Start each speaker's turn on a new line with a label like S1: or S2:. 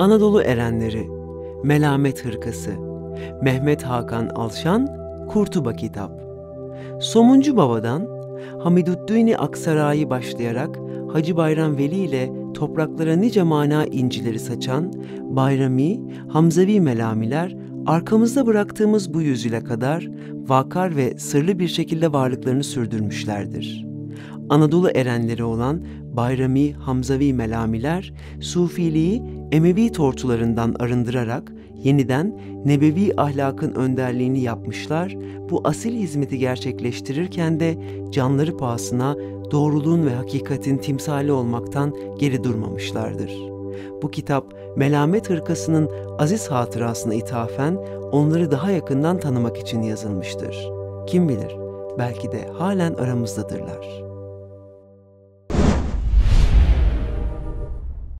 S1: Anadolu Erenleri, Melamet Hırkası, Mehmet Hakan Alşan, Kurtuba Kitap. Somuncu Baba'dan Hamiduddin Aksaray'ı başlayarak Hacı Bayram Veli ile topraklara nice mana incileri saçan Bayrami, Hamzavi melamiler arkamızda bıraktığımız bu yüzyıla kadar vakar ve sırlı bir şekilde varlıklarını sürdürmüşlerdir. Anadolu erenleri olan Bayrami Hamzavi melamiler, Sufiliği Emevi tortularından arındırarak yeniden nebevi ahlakın önderliğini yapmışlar, bu asil hizmeti gerçekleştirirken de canları pahasına doğruluğun ve hakikatin timsali olmaktan geri durmamışlardır. Bu kitap Melamet Hırkası'nın aziz hatırasına ithafen onları daha yakından tanımak için yazılmıştır. Kim bilir, belki de halen aramızdadırlar.''